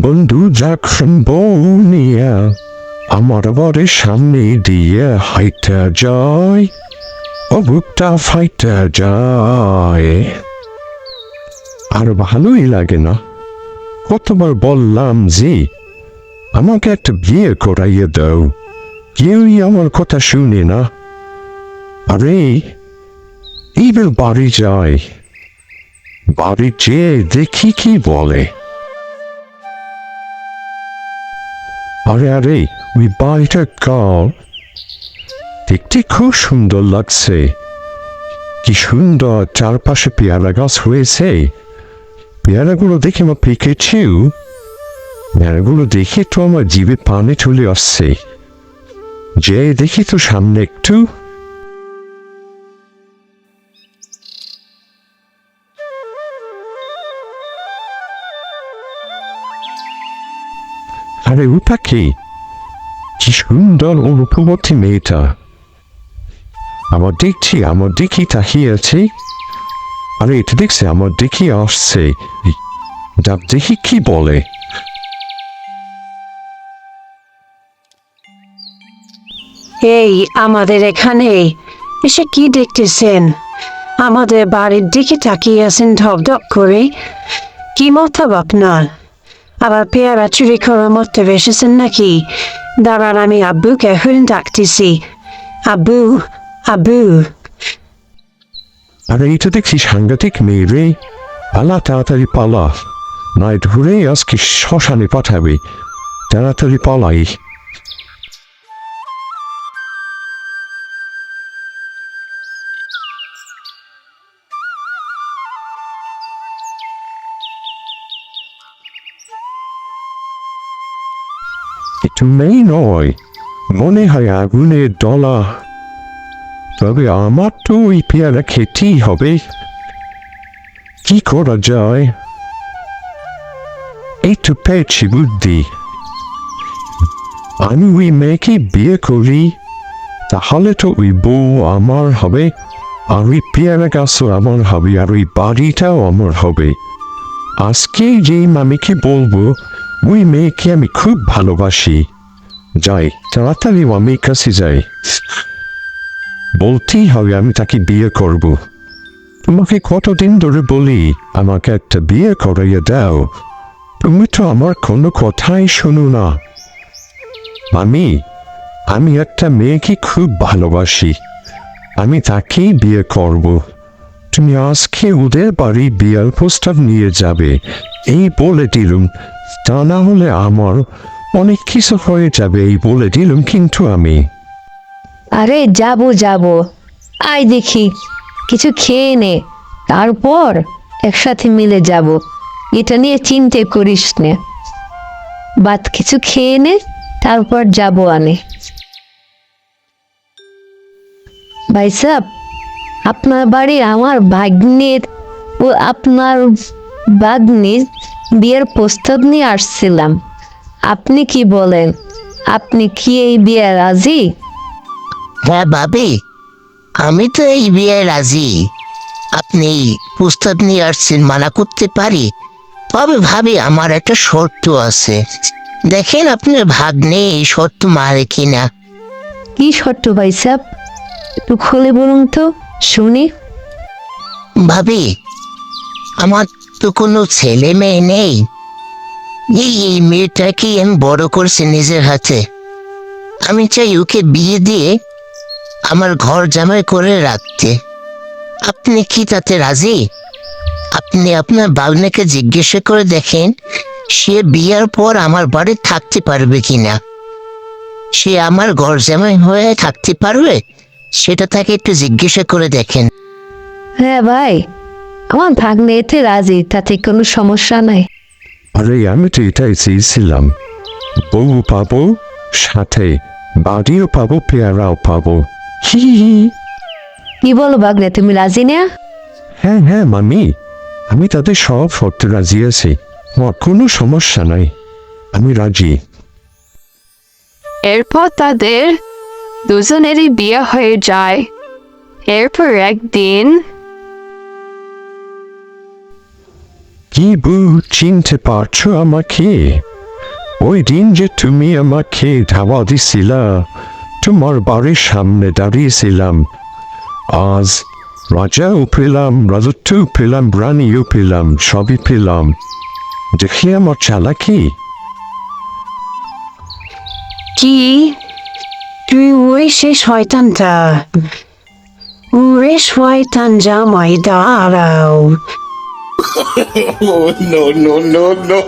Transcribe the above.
বন্ধু যখন বউ নিয়ে আমার বাড়ির সামনে দিয়ে হাইটা যায় ও বুকটা ফাইটা যায়। আর ভালোই লাগে না। কতবার বললাম যে, আমাকে একটা বিয়ে করাইয়ে দাও। কেউই আমার কথা শুনে না। আরে, এইবার বাড়ি যায়। বাড়ি যেয়ে দেখি কি বলে। আরে আরে, ওই বাড়িটা কার? দেখতে খুব সুন্দর লাগছে। কি সুন্দর চারপাশে পেয়ারা গাছ হয়েছে। পেয়ারাগুলো দেখে আমার পেকেছেও পেয়ারাগুলো দেখে তো আমার জীবে পানে চলে আসছে। যে দেখি তো সামনে একটু আরে ওটা কি কি সুন্দর অনুপমতি মেয়েটা। আমার দেখছি, আমার দেখি তাকিয়ে আছে আরে, এটা দেখছে, আমার দেখি আসছে। ডাক দেখি কি বলে। এই, আমাদের এখানে। এসে কি দেখতেছেন? আমাদের বাড়ির দিকে তাকিয়ে আছেন ধপধপ করে। কি মতাব আপনার? আবার পেয়ারা চুরি করার মতো এসেছেন নাকি দাঁড়ান আমি আব্বুকে এখন ডাকতেছি আব্বু আব্বু আরে এটা দেখছি সাংঘাতিক মেয়ে রে পালা তাড়াতাড়ি পালা নয় ধরে আজকে শ্মশানে পাঠাবে তাড়াতাড়ি পালাই মেয়ে নয় মনে হয় আগুনের ডলা তবে আমার তো ওই পেয়ারা খেতেই হবে কি করা যায় এই তো পেয়েছি বুদ্ধি আমি ওই মেয়েকে বিয়ে করি তাহলে তো ওই বউ আমার হবে আর ওই পেয়ারা গাছও আমার হবে আর ওই বাড়িটাও আমার হবে আজকে যে মামিকে বলব ওই মেয়েকে আমি খুব ভালোবাসি। যাই, তাড়াতাড়ি ও মামির কাছে যাই। বলতেই হবে আমি তাকে বিয়ে করব। তোমাকে কতদিন ধরে বলি, আমাকে একটা বিয়ে করাইয়ে দাও। তুমি তো আমার কোনো কথাই শোনো না। আমি আমি একটা মেয়েকে খুব ভালোবাসি। আমি তাকেই বিয়ে করব। তুমি আজকে ওদের বাড়ি বিয়ের প্রস্তাব নিয়ে যাবে। এই বলে দিলুম তা না হলে আমার অনেক কিছু হয়ে যাবে এই বলে দিলুম কিন্তু আমি। আরে যাব যাব। আয় দেখি, কিছু খেয়ে নে। তারপর একসাথে মিলে যাব। এটা নিয়ে চিন্তে করিস নে। বাদ কিছু খেয়ে নে, তারপর যাব আনে। ভাই সাহেব আপনার বাড়ি আমার ভাগ্নের ও আপনার ভাগ্নির বিয়ের প্রস্তাব নিয়ে আসছিলাম। আপনি কি বলেন? আপনি কি এই বিয়ে রাজি? হ্যাঁ ভাবি আমি তো এই বিয়ে রাজি। আপনি প্রস্তাব নিয়ে আসছেন মানা করতে পারি। তবে ভাবি আমার একটা শর্ত আছে। দেখেন আপনার ভাগ্নে এই শর্ত মারে কিনা। কি শর্ত ভাই সাহেব একটু খুলে বলুন তো। শুনি। ভাবি, আমার তো কোনো ছেলে মেয়ে নেই। এই এই মেয়েটাকে আমি বড় করছি নিজের হাতে। আমি চাই ওকে বিয়ে দিয়ে আমার ঘর জামাই করে রাখতে। আপনি কি তাতে রাজি? আপনি আপনার বাগনাকে জিজ্ঞাসা করে দেখেন, সে বিয়ের পর আমার বাড়ি থাকতে পারবে কিনা। সে আমার ঘর জামাই হয়ে থাকতে পারবে? সেটা তাকে একটু জিজ্ঞাসা করে দেখেন। হ্যাঁ ভাই আমার ভাগ্নে এতে রাজি তাতে কোনো সমস্যা নাই। আরে আমি তো এটাই চেয়েছিলাম। বউ পাবো সাথে বাড়িও পাবো পেয়ারাও পাবো। হি হি। কি বলো ভাগ্নে তুমি রাজি না? হ্যাঁ হ্যাঁ মামি আমি তাদের সব শর্তে রাজি আছি। আমার কোনো সমস্যা নাই। আমি রাজি। এরপর তাদের দুজনেরই বিয়ে হয়ে যায়। এরপর একদিন কি বু চিনতে পারছ আমাকে? ওই দিন যে তুমি আমাকে ধাওয়া দিছিলা তোমার বাড়ির সামনে দাঁড়িয়েছিলাম। আজ রাজাও পেলাম রাজত্বও পেলাম রানীও পেলাম সবই পেলাম। দেখি আমার চালাকি। কি তুই ওই সে শয়তানটা ওরে শয়তান জামাই দাঁড়াও Oh, no, no, no, no.